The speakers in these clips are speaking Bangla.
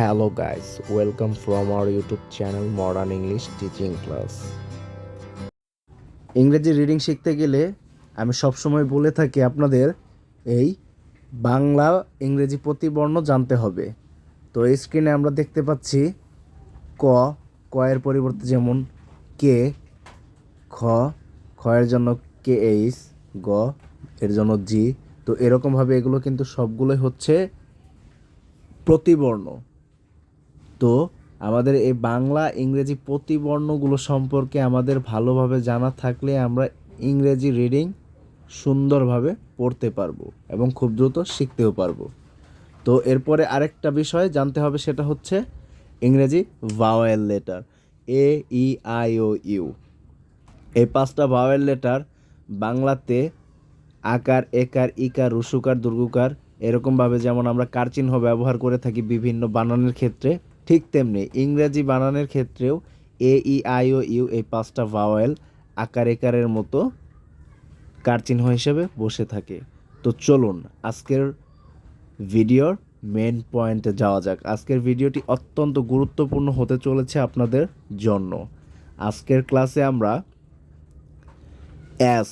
Hello guys, welcome from our YouTube channel modern English teaching class ইংরেজি রিডিং শিখতে গেলে আমি সবসময় বলে থাকি আপনাদের এই বাংলা ইংরেজি প্রতিবর্ণ জানতে হবে। তো এই স্ক্রিনে আমরা দেখতে পাচ্ছি ক ক এর পরিবর্তে যেমন কে খ খ এর জন্য কে এইচ গ এর জন্য জি। তো এরকমভাবে এগুলো কিন্তু সবগুলোই হচ্ছে প্রতিবর্ণ। তো আমাদের এই বাংলা, ইংরেজি প্রতিবর্ণগুলো সম্পর্কে আমাদের ভালোভাবে জানা থাকলে আমরা ইংরেজি রিডিং সুন্দরভাবে পড়তে পারব এবং খুব দ্রুত শিখতেও পারব। তো এরপরে আরেকটা বিষয় জানতে হবে সেটা হচ্ছে ইংরেজি vowel letter A E I O U এই পাঁচটা ভাওয়েল লেটার বাংলাতে আকার, একার, ইকার, রুসুকার, দুর্গুকার, এরকমভাবে যেমন আমরা কার চিহ্ন ব্যবহার করে থাকি বিভিন্ন বানানের ক্ষেত্রে ঠিক তেমনি ইংরেজি বানানের ক্ষেত্রেও এ ই আই ও ইউ এই পাঁচটা ভাওয়েল আকার একারের মতো কার চিহ্ন হিসেবে বসে থাকে। তো চলুন আজকের ভিডিওর মেন পয়েন্টে যাওয়া যাক। আজকের ভিডিওটি অত্যন্ত গুরুত্বপূর্ণ হতে চলেছে আপনাদের জন্য। আজকের ক্লাসে আমরা এস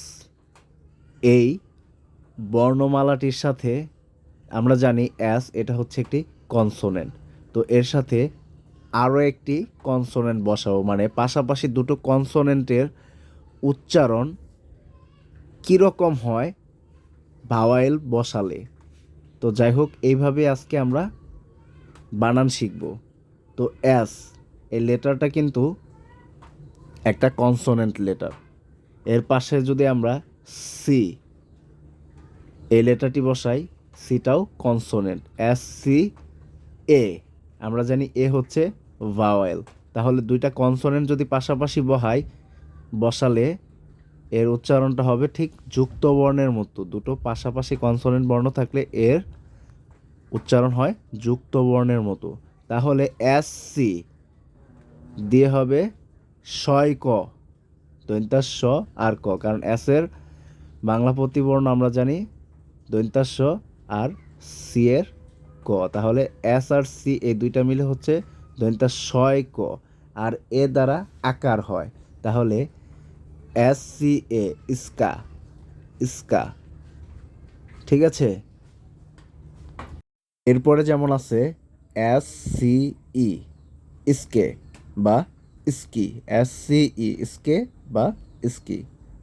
এই বর্ণমালাটির সাথে আমরা জানি অ্যাস এটা হচ্ছে একটি কনসোনেন্ট তো এর সাথে আরও একটি কনসোনেন্ট বসাবো। মানে পাশাপাশি দুটো কনসোনেন্টের উচ্চারণ কীরকম হয় ভাওয়াইল বসালে। তো যাই হোক, এইভাবে আজকে আমরা বানান শিখব। তো অ্যাস এই লেটারটা কিন্তু একটা কনসোনেন্ট লেটার এর পাশে যদি আমরা সি এই লেটারটি বসাই সিটাও কনসোনেন্ট এস সি এ আমরা জানি এ হচ্ছে ভাওয়েল তাহলে দুইটা কনসোনেন্ট যদি পাশাপাশি বহাই, বসালে এর উচ্চারণটা হবে ঠিক যুক্ত বর্ণের মতো। দুটো পাশাপাশি কনসোনেন্ট বর্ণ থাকলে এর উচ্চারণ হয় যুক্ত বর্ণের মতো। তাহলে এস সি দিয়ে হবে শয় ক। দৈন্তাস্য আর ক, কারণ এস এর বাংলা প্রতিবর্ণ আমরা জানি দৈন্তাস্য আর সি এর ক, তাহলে এস আর সি এই দুইটা মিলে হচ্ছে দৈন্তাস্যয় ক, আর এ দ্বারা আকার হয়। তাহলে এস সি এ, ইস্কা ইস্কা। ঠিক আছে? এরপরে যেমন আছে এস সি ই, ইস্কে বা ইস্কি, এস সি ই, ইস্কে বা ইস্কি।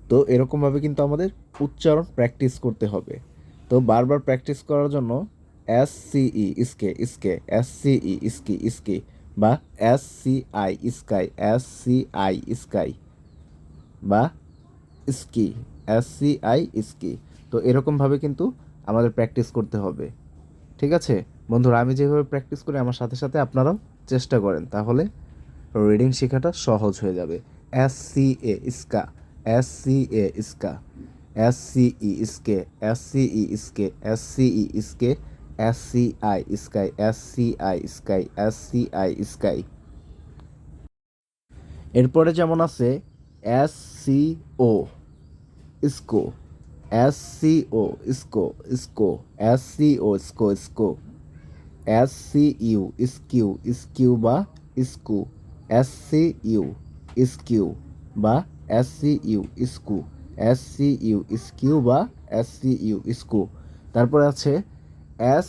তো এরকমভাবে কিন্তু আমাদের উচ্চারণ প্র্যাকটিস করতে হবে। তো বারবার প্র্যাকটিস করার জন্য এস সি ই ইস্কে ইস্কে এস ই ইস্কি ইস্কি বা এস সি আই ইস্কাই এস সি আই ইস্কাই বা ইস্কি এস সি আই ইস্কি তো এরকমভাবে কিন্তু আমাদের প্র্যাকটিস করতে হবে ঠিক আছে বন্ধুরা আমি যেভাবে প্র্যাকটিস করি আমার সাথে সাথে আপনারাও চেষ্টা করেন তাহলে রিডিং শেখাটা সহজ হয়ে যাবে এস সি এ ইস্কা এস সি এ ইস্কা এস সি ই ইস্কে এস সি ই ইস্কে এস সি ই ইস্কে এস সি আই স্কাই এস সি আই স্কাই এস সি আই স্কাই এরপরে যেমন আছে এস সি ও ইসকো এস সি ও ইসকো ইসকো এস সি ও ইসকো ইসকো এস সি ইউ ইসকিউ ইসকিউ বা ইসকু এস সি ইউ ইসকিউ বা এস সি ইউ ইসকু এস সি ইউ ইসকিউ বা এস সি ইউ ইসকু তারপরে আছে এস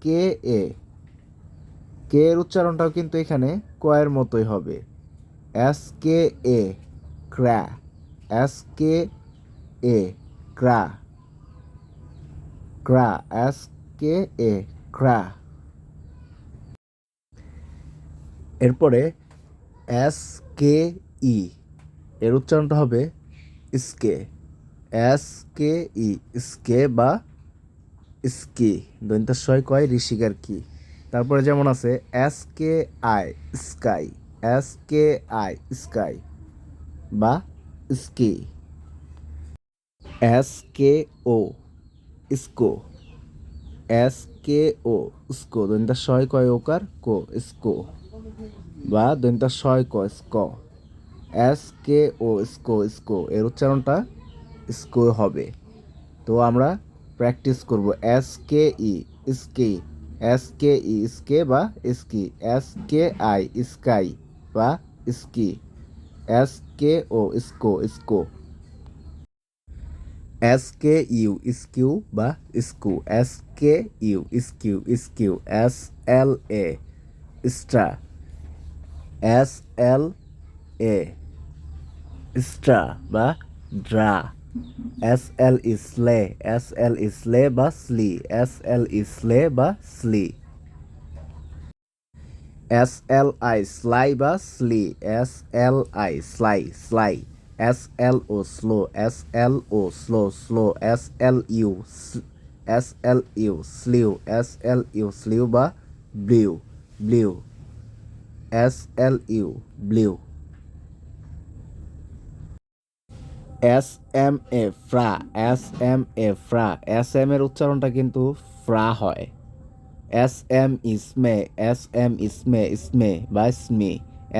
কে এ কে এর উচ্চারণটাও কিন্তু এখানে কয়ের মতোই হবে। এস কে এ ক্র্যা এস কে এ ক্রা। ক্রা এস কে এ ক্রা। এরপরে এস কে ই এর উচ্চারণটা হবে স্কে। এস কে ই স্কে বা স্কি দৈন্তাশয় কয়, ঋষিকার কি? তারপরে যেমন আছে এস কে আই স্কাই এস কে আই স্কাই বা স্কি এস কে ও স্কো এস কে ও স্কো দৈন্তাশয় কয় ওকার, কো স্কো বা দৈন্তাশয় ক স্ক। এস কে ও স্কো স্কো এর উচ্চারণটা স্কো হবে। তো আমরা প্র্যাকটিস করব। এস কে ই স্কি এস কে ই স্কে বা স্কি এস কে আই স্কাই বা স্কি এস কে ও স্কো স্কো। এস কে ইউ স্কিউ বা স্কু এস কে ইউ স্কিউ স্কিউ এস এল এ স্ট্রা এস এল এ স্ট্রা বা ড্রা। এস এল ইসলে এস এল ইসলে বা স্লি এস এল ইসলে বা স্লি এস এল আই স্লাই বা স্লি S L I sly sly S L O slow S L O slow slow S L U S L U স্লিউ S L U স্লিউ বা ব্লিউ ব্লিউ এস এল ইউ ব্লিউ এস এম এ ফ্রা এস এম এ ফ্রা এস এম এর উচ্চারণটা কিন্তু ফ্রা হয়। এস এম ইসমে এস এম ইসমে ইসমে বা স্মি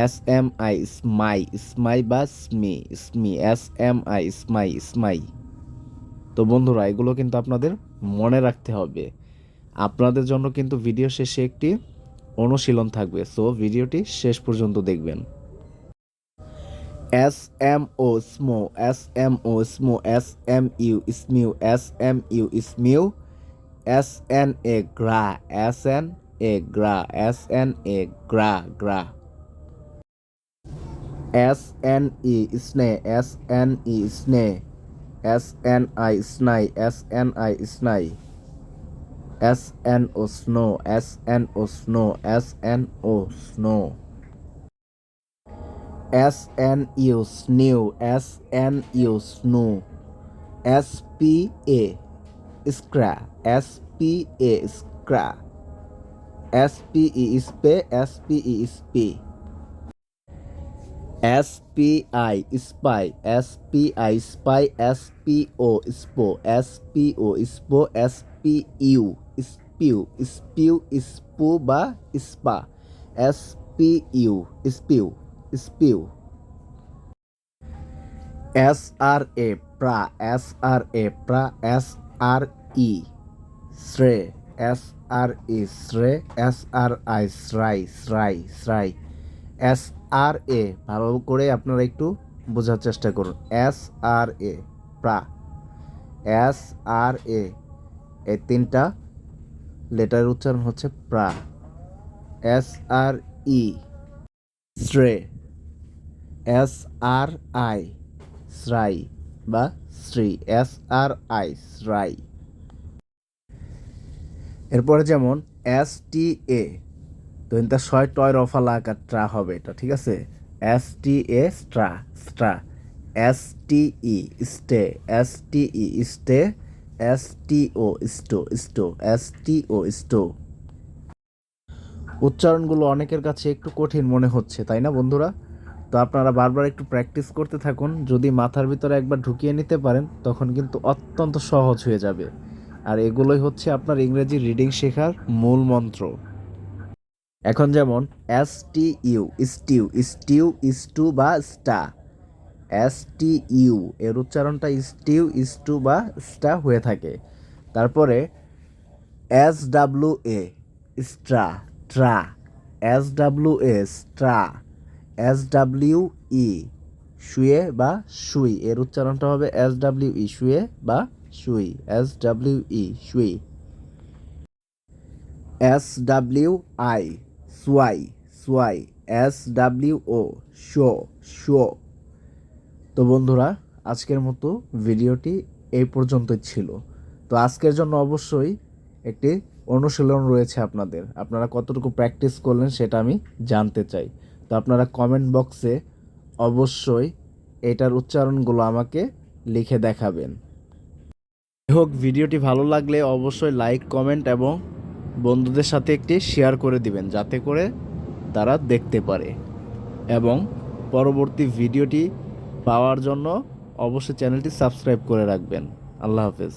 এস এম আই স্মাই স্মাই বা স্মি স্মি এস এম আই স্মাই স্মাই তো বন্ধুরা, এগুলো কিন্তু আপনাদের মনে রাখতে হবে। আপনাদের জন্য কিন্তু ভিডিও শেষে একটি অনুশীলন থাকবে। সো ভিডিওটি শেষ পর্যন্ত দেখবেন। এস এম ও স্মো এস এম ও স্মো এস এম ইউ স্মিউ এস এম ইউ স্মিউ এস এন এ গ্রা এস এন এ গ্রা এস এন এ গ্রা গ্রা এস এন ই স্নে এস এন ই স্নে এস এন আই স্নাই এস এন আই স্নাই S N O snow S N O snow S N O snow S N U স্নিউ এস এন ইউ স্নো এস পি এ স্ক্রা এস পি এ স্ক্রা এস পি ই স্পে এস পি ই স্পি S P I spy S P I spy S P O স্পো এস পি ও স্পো এস পি ইউ স্পিউ স্পিউ স্পু বা স্পা এস পি ইউ স্পিউ স্পিউ। এস আর এ প্রা, এস আর এ প্রা, এস আর ই শ্রে এস আর ই শ্রে এস আর আই শ্রাই শ্রাই শ্রাই এস আর এ, ভালো করে আপনারা একটু বোঝার চেষ্টা করুন। এস আর এ প্রা, এস আর এ, এই তিনটা লেটারের উচ্চারণ হচ্ছে প্রা, এস আর ই শ্রে এস আর আই, শ্রাই বা শ্রী, এস আর আই, শ্রাই। এরপরে যেমন এস টি এ, তো এটা ছয় টয় রফালা আকার ট্রা হবে এটা, ঠিক আছে? এস টি এ, স্ট্রা স্ট্রা। এস টি ই, স্টে, এস টি ই, স্টে, এস টি ও, স্টো স্টো, এস টি ও, স্টো। উচ্চারণগুলো অনেকের কাছে একটু কঠিন মনে হচ্ছে, তাই না বন্ধুরা? তো আপনারা বারবার একটু প্র্যাকটিস করতে থাকুন যদি মাথার ভিতরে একবার ঢুকিয়ে নিতে পারেন তখন কিন্তু অত্যন্ত সহজ হয়ে যাবে আর এগুলোই হচ্ছে আপনার ইংরেজি রিডিং শেখার মূল মন্ত্র এখন যেমন এস টি ইউ স্টিউ স্টিউ স্টু বা স্টা এস টি ইউ এর উচ্চারণটা স্টিউ স্টু বা স্টা হয়ে থাকে তারপরে এস ডাব্লু এ স্ট্রা ট্রা এস ডাব্লু এ স্ট্রা এস ডাব্লিউ ই শুয়ে বা সুই এর উচ্চারণটা হবে এস ডাব্লিউ ই শুয়ে বা সুই এস ডাব্লিউ ই সুই এস ডাব্লিউ আই সোয়াই সোয়াই এস ডাব্লিউ ও শো শো। তো বন্ধুরা, আজকের মতো ভিডিওটি এই পর্যন্তই ছিল। তো আজকের জন্য অবশ্যই একটি অনুশীলন রয়েছে আপনাদের। আপনারা কতটুকু প্র্যাকটিস করলেন সেটা আমি জানতে চাই। তো আপনারা কমেন্ট বক্সে অবশ্যই এটার উচ্চারণগুলো আমাকে লিখে দেখাবেন। হোক, ভিডিওটি ভালো লাগলে অবশ্যই লাইক কমেন্ট এবং বন্ধুদের সাথে একটি শেয়ার করে দিবেন, যাতে করে তারা দেখতে পারে। এবং পরবর্তী ভিডিওটি পাওয়ার জন্য অবশ্যই চ্যানেলটি সাবস্ক্রাইব করে রাখবেন। আল্লাহ হাফেজ।